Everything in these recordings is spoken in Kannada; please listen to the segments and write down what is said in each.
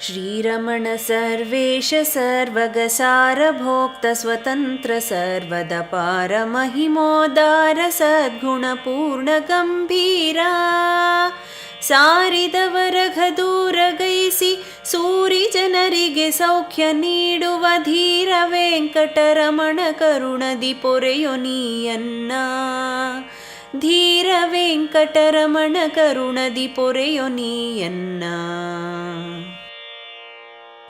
श्रीरमण सर्वेश सर्वगसारभोक्त स्वतन्त्र सर्वदपार महिमोदार सद्गुणपूर्णगम्भीरा ಸಾರಿದವರಘದೂರಗೈಸಿ ಸೂರಿ ಜನರಿಗೆ ಸೌಖ್ಯ ನೀಡುವ ಧೀರ ವೆಂಕಟರಮಣ ಕರುಣದಿ ಪೊರೆಯೊ ನೀಯನ್ನ ಧೀರ ವೆಂಕಟರಮಣ ಕರುಣದಿ ಪೊರೆಯೊ ನೀಯನ್ನ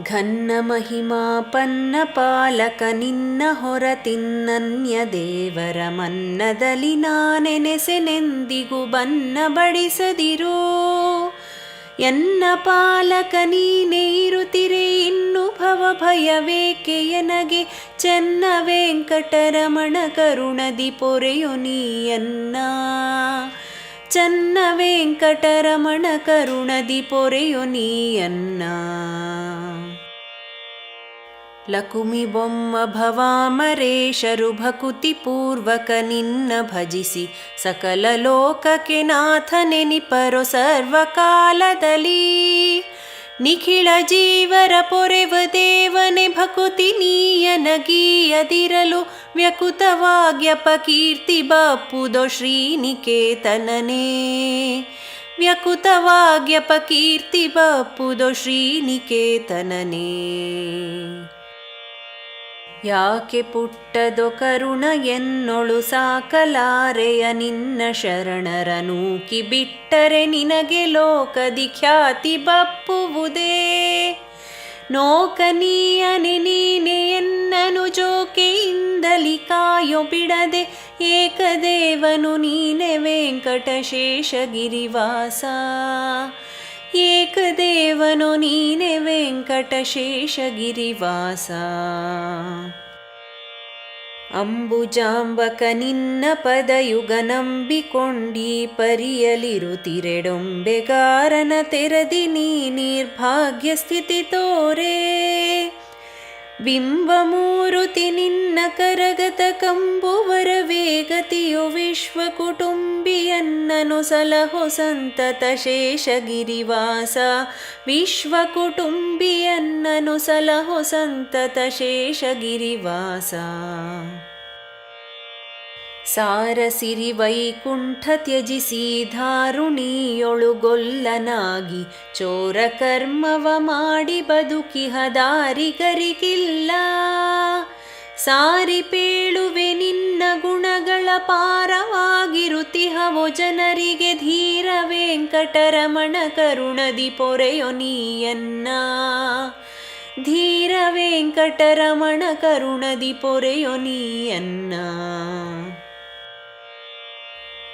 ಘನ್ನ ಮಹಿಮಾಪನ್ನ ಪಾಲಕ ನಿನ್ನ ಹೊರತಿನ್ನನ್ಯ ದೇವರ ಮನ್ನದಲ್ಲಿ ನಾನೆನೆಸೆನೆಂದಿಗೂ ಬನ್ನ ಬಡಿಸದಿರೋ ಎನ್ನ ಪಾಲಕ ನೀನೇ ಇರುತ್ತಿರೆ ಇನ್ನು ಭವ ಭಯವೇಕೆ ಎನಗೆ ಚೆನ್ನ ವೆಂಕಟರಮಣ ಕರುಣದಿ ಪೊರೆಯೊ ನೀಯನ್ನ. ಚನ್ನ ವೆಂಕಟರಮಣ ಕರುಣದಿ ಪೊರೆಯು ನೀಯನ್ನ. ಲಕುಮಿ ಬೊಮ್ಮ ಭವಾಮರೇಶರು ಭಕುತಿ ಪೂರ್ವಕ ನಿನ್ನ ಭಜಿಸಿ ಸಕಲ ಲೋಕಕ್ಕೆ ನಾಥನೆನಿಪರೋ ಸರ್ವಕಾಲದಲ್ಲಿ ನಿಖಿಳ ಜೀವರ ಪೊರೆವ ದೇವನೆ ಭಕುತಿ ನೀಯನಗೀಯದಿರಲು ವ್ಯಕುತವಾಗ್ಯಪ ಕೀರ್ತಿ ಬಪ್ಪುದೋ ಶ್ರೀನಿಕೇತನನೇ ವ್ಯಕುತವಾಗ್ಯಪ ಕೀರ್ತಿ ಬಪ್ಪುದೋ ಶ್ರೀನಿಕೇತನನೇ ಯಾಕೆ ಪುಟ್ಟದೊ ಕರುಣ ಎನ್ನೊಳು ಸಾಕಲಾರೆಯ ನಿನ್ನ ಶರಣರ ನೂಕಿ ಬಿಟ್ಟರೆ ನಿನಗೆ ಲೋಕದಿ ಖ್ಯಾತಿ ಬಪ್ಪುವುದೇ? ನೋಕನೀಯನೆ ನೀನೆ ಎನ್ನನು ಜೋಕೆಯಿಂದಲಿ ಕಾಯೋ ಬಿಡದೆ ಏಕದೇವನು ನೀನೆ ವೆಂಕಟಶೇಷಗಿರಿವಾಸ. ಏಕದೇವನು ನೀನೆ ವೆಂಕಟಶೇಷಗಿರಿವಾಸ. ಅಂಬುಜಾಂಬಕ ನಿನ್ನ ಪದಯುಗ ನಂಬಿಕೊಂಡಿ ಪರಿಯಲಿರುತಿರೆಡೊಂಬೆಗಾರನ ತೆರದಿ ನೀ ನಿರ್ಭಾಗ್ಯ ಸ್ಥಿತಿ ತೋರೆ. ಬಿಂಬಮೂರುತಿ ನಿನ್ನ ಕರಗತ ಕಂಬುವರ ವೇಗತಿಯು ವಿಶ್ವ ಕುಟುಂಬಿಯನ್ನನು ಸಲಹೋ ಸಂತತ ಶೇಷಗಿರಿವಾಸ ವಿಶ್ವ ಕುಟುಂಬಿಯನ್ನನು ಸಲಹೋ ಸಂತತ ಶೇಷಗಿರಿವಾಸ ಸಾರಸಿರಿ ವೈಕುಂಠ ತ್ಯಜಿಸಿ ಧಾರುಣಿಯೊಳುಗೊಲ್ಲನಾಗಿ ಚೋರ ಕರ್ಮವ ಮಾಡಿ ಬದುಕಿಹ ಸಾರಿ ಪೇಳುವೆ ನಿನ್ನ ಗುಣಗಳ ಪಾರವಾಗಿರುತಿಹವೋ ಜನರಿಗೆ ಧೀರ ವೆಂಕಟರಮಣ ಕರುಣದಿ ಪೊರೆಯೊ ನೀಯನ್ನ. ಧೀರ ವೆಂಕಟರಮಣ ಕರುಣದಿ ಪೊರೆಯೊ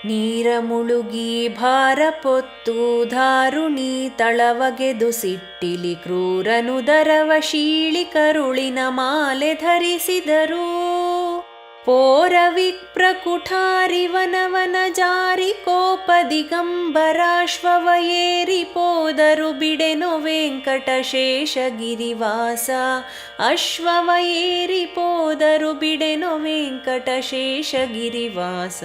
ನೀಯನ್ನ ನೀರ ಮುಳುಗಿ ಭಾರ ಪೊತ್ತು ಧಾರುಣಿ ತಳವಗೆದು ಸಿಟ್ಟಿಲಿ ಕ್ರೂರನು ದರವ ಶೀಳಿ ಕರುಳಿನ ಮಾಲೆ ಧರಿಸಿದರು. ಪೋರವಿಕ್ಪ್ರಕುಠಾರಿವನವನ ಜಾರಿ ಕೋಪ ದಿಗಂಬರಾಶ್ವವಯೇರಿ ಪೋದರು ಬಿಡೆನು ವೆಂಕಟಶೇಷಗಿರಿವಾಸ. ಅಶ್ವವ ಅಶ್ವವಯೇರಿ ಪೋದರು ಬಿಡೆನು ವೆಂಕಟಶೇಷಗಿರಿವಾಸ.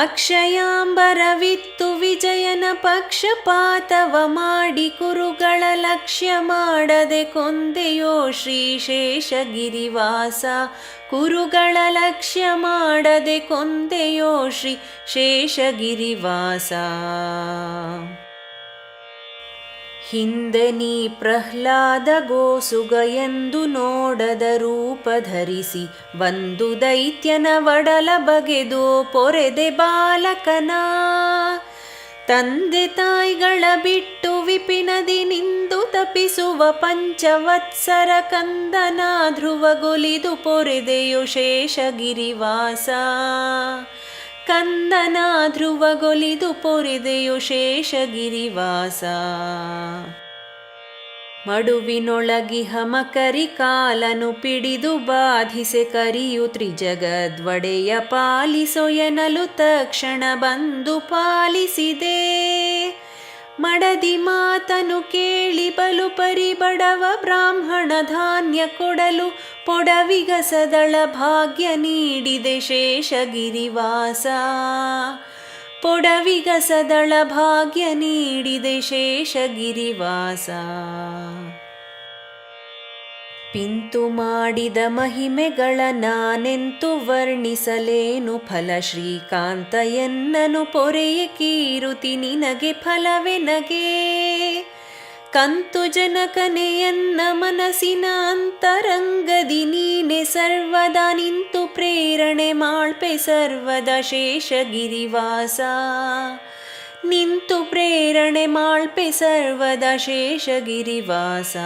ಅಕ್ಷಯಾಂಬರವಿತ್ತು ವಿಜಯನ ಪಕ್ಷಪಾತವ ಮಾಡಿ ಕುರುಗಳ ಲಕ್ಷ್ಯ ಮಾಡದೆ ಕೊಂದೆಯೋ ಶ್ರೀಶೇಷಗಿರಿವಾಸ. ಕುರುಗಳ ಲಕ್ಷ್ಯ ಮಾಡದೆ ಕೊಂದೆಯೋ ಶ್ರೀ ಶೇಷಗಿರಿವಾಸ ಹಿಂದೆ ನೀ ಪ್ರಹ್ಲಾದ ಗೋಸುಗ ಎಂದು ನೋಡದ ರೂಪ ಧರಿಸಿ, ಬಂದು ದೈತ್ಯನ ಒಡಲ ಬಗೆದು ಪೊರೆದೆ ಬಾಲಕನ. ತಂದೆ ತಾಯಿಗಳ ಬಿಟ್ಟು ವಿಪಿನದಿ ನಿಂದು ತಪಿಸುವ ಪಂಚವತ್ಸರ ಕಂದನ ಧ್ರುವಗೊಲಿದು ಪೊರೆದೆಯು ಶೇಷಗಿರಿವಾಸ. ಕಂದನ ಧ್ರುವಗೊಲಿದು ಪೊರೆದೆಯು ಶೇಷಗಿರಿವಾಸ. ಮಡುವಿನೊಳಗಿಹ ಮಕರಿ ಕಾಲನು ಪಿಡಿದು ಬಾಧಿಸೆ ಕರಿಯು ತ್ರಿಜಗದ್ವಡೆಯ ಪಾಲಿಸೊಯನಲು ತಕ್ಷಣ ಬಂದು ಪಾಲಿಸಿದೆ. ಮಡದಿ ಮಾತನು ಕೇಳಿ ಬಲು ಪರಿಬಡವ ಬ್ರಾಹ್ಮಣ ಧಾನ್ಯ ಕೊಡಲು ಪೊಡವಿಗಸದಳ ಭಾಗ್ಯ ನೀಡಿದೆ ಶೇಷಗಿರಿವಾಸ. ಪೊಡವಿಗಸದಳ ಭಾಗ್ಯ ನೀಡಿದೆ ಶೇಷಗಿರಿವಾಸ. ಪಿಂತು ಮಾಡಿದ ಮಹಿಮೆಗಳ ನಾನೆಂತು ವರ್ಣಿಸಲೇನು ಫಲ ಶ್ರೀಕಾಂತ ಎನ್ನನು ಪೊರೆಯ ಕೀರುತಿ ನಿನಗೆ ಫಲವೆನಗೆ ಕಂತು ಜನಕನೆಯನ್ನ ಮನಸ್ಸಿನ ಅಂತರಂಗದಿ ನೀನೆ ಸರ್ವದ ನಿಂತು ಪ್ರೇರಣೆ ಮಾಳ್ಪೆ ಸರ್ವದ ಶೇಷಗಿರಿವಾಸ. ನಿಂತು ಪ್ರೇರಣೆ ಮಾಳ್ಪೆ ಸರ್ವದ ಶೇಷಗಿರಿವಾಸ.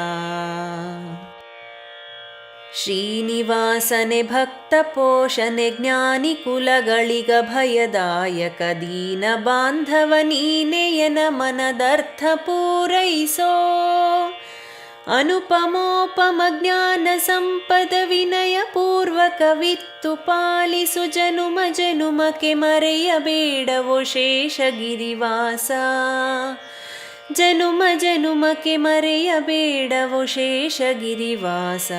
ಶ್ರೀನಿವಾಸನೆ ಭಕ್ತ ಪೋಷಣೆ ಜ್ಞಾನಿ ಕುಲಗಳಿಗ ಭಯದಾಯಕ ದೀನ ಬಾಂಧವ ನೀನೆಯನ ಮನದರ್ಥ ಪೂರೈಸೋ ಅನುಪಮೋಪಮ ಜ್ಞಾನ ಸಂಪದ ವಿನಯ ಪೂರ್ವಕವಿತ್ತು ಪಾಲಿಸು ಜನುಮ ಜನುಮಕ್ಕೆ ಮರೆಯಬೇಡವೋ ಶೇಷಗಿರಿವಾಸ ಜನುಮ ಜನುಮಕ್ಕೆ ಮರೆಯಬೇಡವೋ ಶೇಷಗಿರಿವಾಸ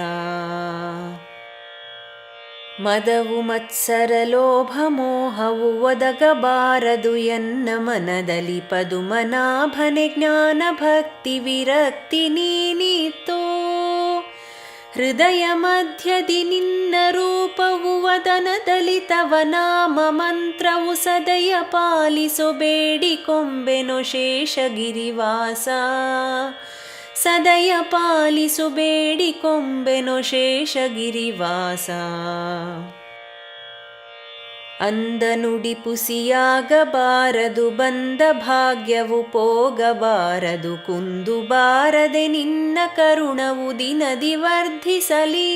ಮದವು ಮತ್ಸರ ಲೋಭ ಮೋಹವು ಒದಗಬಾರದು ಎನ್ನ ಮನದಲ್ಲಿ ಪದುಮನಾಭನೆ ಜ್ಞಾನ ಭಕ್ತಿ ವಿರಕ್ತಿ ನೀನಿತೋ ಹೃದಯ ಮಧ್ಯದಿ ನಿನ್ನ ರೂಪವು ವದನದಲ್ಲಿ ತವ ನಾಮ ಮಂತ್ರವು ಸದಯ ಪಾಲಿಸು ಬೇಡಿಕೊಂಬೆನು ಶೇಷಗಿರಿವಾಸ. ಸದಯ ಪಾಲಿಸು ಬೇಡಿಕೊಂಬೆನು ಶೇಷಗಿರಿವಾಸ. ಅಂದ ನುಡಿ ಪುಸಿಯಾಗಬಾರದು ಬಂದ ಭಾಗ್ಯವು ಪೋಗಬಾರದು ಕುಂದು ಬಾರದೆ ನಿನ್ನ ಕರುಣವು ದಿನದಿ ವರ್ಧಿಸಲಿ.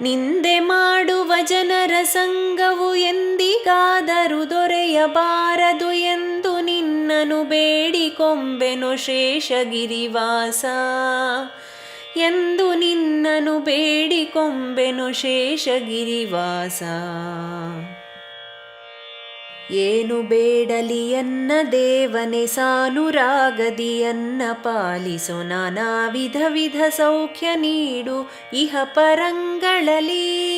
ನಿಂದೆ ಮಾಡುವ ಜನರ ಸಂಗವು ಎಂದಿಗಾದರೂ ದೊರೆಯಬಾರದು ಎಂದು ನಿನ್ನನು ಬೇಡಿಕೊಂಬೆನು ಶೇಷಗಿರಿವಾಸ. ಎಂದು ನಿನ್ನನು ಬೇಡಿಕೊಂಬೆನು ಶೇಷಗಿರಿವಾಸ. ಏನು ಬೇಡಲಿಯನ್ನ ದೇವನೆ ಸಾನುರಾಗದಿಯನ್ನ ಪಾಲಿಸು, ನಾನಾ ವಿಧ ವಿಧ ಸೌಖ್ಯ ನೀಡು, ಇಹ ಪರಂಗಳಲಿ.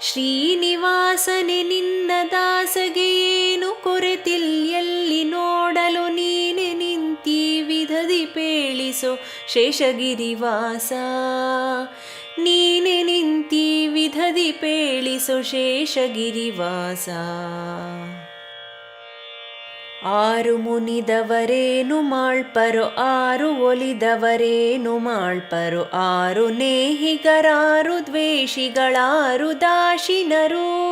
ಶ್ರೀನಿವಾಸನೆ, ನಿನ್ನ ದಾಸಗೆ ಏನು ಕೊರೆತಿಲ್ಯೆಲ್ಲಿ ನೋಡಲು ನೀನೆ ನಿಂತಿ ವಿಧದಿ ಪೇಳಿಸೋ ಶೇಷಗಿರಿವಾಸ. ನೀನೆ ನಿಂತಿ ವಿಧದಿ ಪೇಳಿಸೋ ಶೇಷಗಿರಿವಾಸ. ಆರು ಮುನಿದವರೇನು ಮಾಳ್ಪರು, ಆರು ಒಲಿದವರೇನು ಮಾಳ್ಪರು, ಆರು ನೇಹಿಗರಾರು, ದ್ವೇಷಿಗಳಾರು, ದಾಶಿನರು.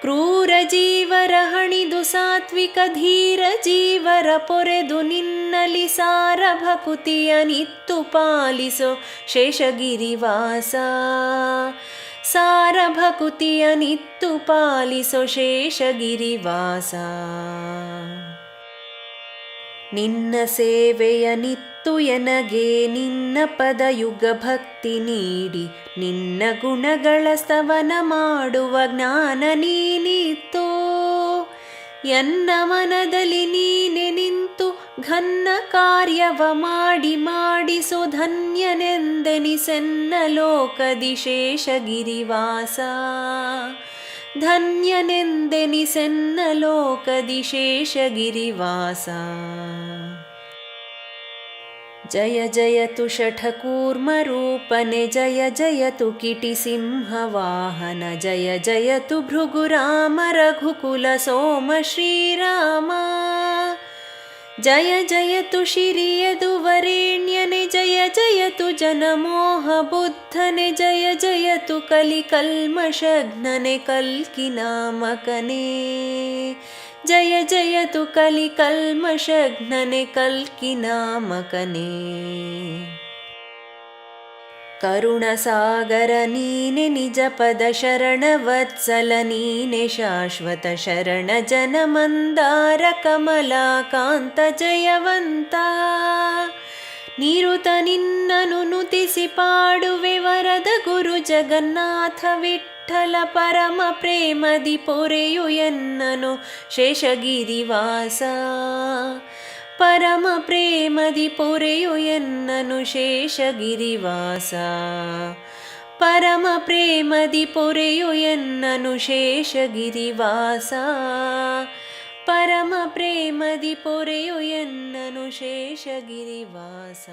ಕ್ರೂರ ಜೀವರ ಹಣಿದು ಸಾತ್ವಿಕ ಧೀರ ಜೀವರ ಪೊರೆದು ನಿನ್ನಲಿ ಸಾರ ಭಕುತಿಯ ನಿತ್ತು ಪಾಲಿಸೋ ಶೇಷಗಿರಿವಾಸ. ಸಾರ ಭಕುತಿಯ ನಿತ್ತು ಪಾಲಿಸೋ ಶೇಷಗಿರಿವಾಸ. ನಿನ್ನ ಸೇವೆಯ ನಿತ್ತು ಎನಗೆ ನಿನ್ನ ಪದಯುಗ ಭಕ್ತಿ ನೀಡಿ ನಿನ್ನ ಗುಣಗಳ ಸ್ತವನ ಮಾಡುವ ಜ್ಞಾನ ನೀನಿತ್ತೋ. ಎನ್ನ ಮನದಲ್ಲಿ ನೀನೆ ನಿಂತು ಘನ್ನ ಕಾರ್ಯವ ಮಾಡಿ ಮಾಡಿಸು ಧನ್ಯನೆಂದೆನಿಸೆನ್ನ ಲೋಕದಿಶೇಷ ಶೇಷಗಿರಿವಾಸ. धन्यनिन्दिनि सन्नलोकदिशेषगिरिवासा जय जयतु शठ कूर्मरूपने जय जयतु किटिसिंहवाहन जय जयतु भृगुराम रघुकुलसोम श्रीरामा जय जयतु श्रीयदु वरेण्यनि जय जयतु जनमोहबुद्धने जय जयतु कलिकल्मषघ्ननि कल्कि नामकने जय जयतु कलिकल्मषघ्ननि कल्कि नामकने करुणसगरीने निजपद शरण वत्सलनीने शाश्वतशरणजनमन्दार कमलाकान्त जयवता निरुतनिन्ननुतिसिपाडुवे वरद गुरुजगन्नाथ विठ्ठल पोरेयुयन्ननु शेषगिरिवासा। ಪರಮ ಪ್ರೇಮದಿ ಪೊರೆಯು ಎನ್ನನು ಶೇಷಗಿರಿವಾಸ. ಪರಮ ಪ್ರೇಮದಿ ಪೊರೆಯು ಎನ್ನನು ಶೇಷಗಿರಿವಾಸ. ಪರಮ ಪ್ರೇಮದಿ ಪೊರೆಯು ಎನ್ನನು ಶೇಷಗಿರಿವಾಸ.